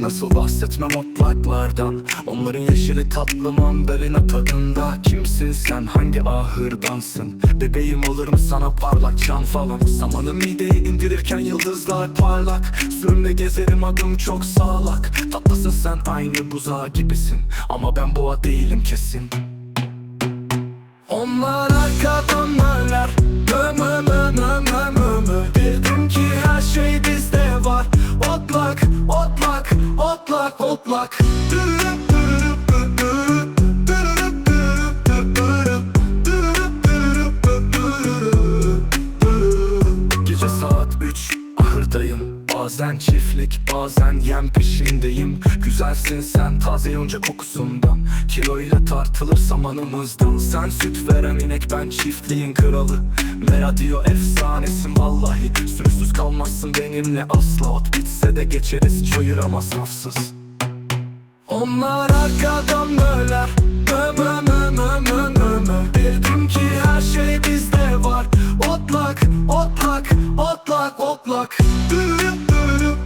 Nasıl bahsetmem otlaklardan Onların yeşili tatlı mandalina tadında. Kimsin sen? Hangi ahırdansın? Bebeğim olurum sana parlak çan falan? Samanı mideye indirirken yıldızlar parlak. Sürümle gezerim adım çok sağlak. Tatlısın sen aynı buzağı gibisin. Ama ben boğa değilim kesin. Onlar arkadan öler Mö Bildim ki her şey bizde var. Otlak, otlak otlak Gece saat 3 ahırdayım. Bazen çiftlik bazen yem peşindeyim. Güzelsin sen taze yonca kokusundan. Kiloyla tartılır samanımızdan. Sen süt veren inek ben çiftliğin kralı. Mera diyor efsanesin vallahi. Sürüsüz kalmazsın benimle asla. Ot bitse de geçeriz çayır ama safsız onlar arkadan möler Mö mö mö mö mö Dedim ki her şey bizde var. Otlak, otlak, otlak, otlak. Do-do-do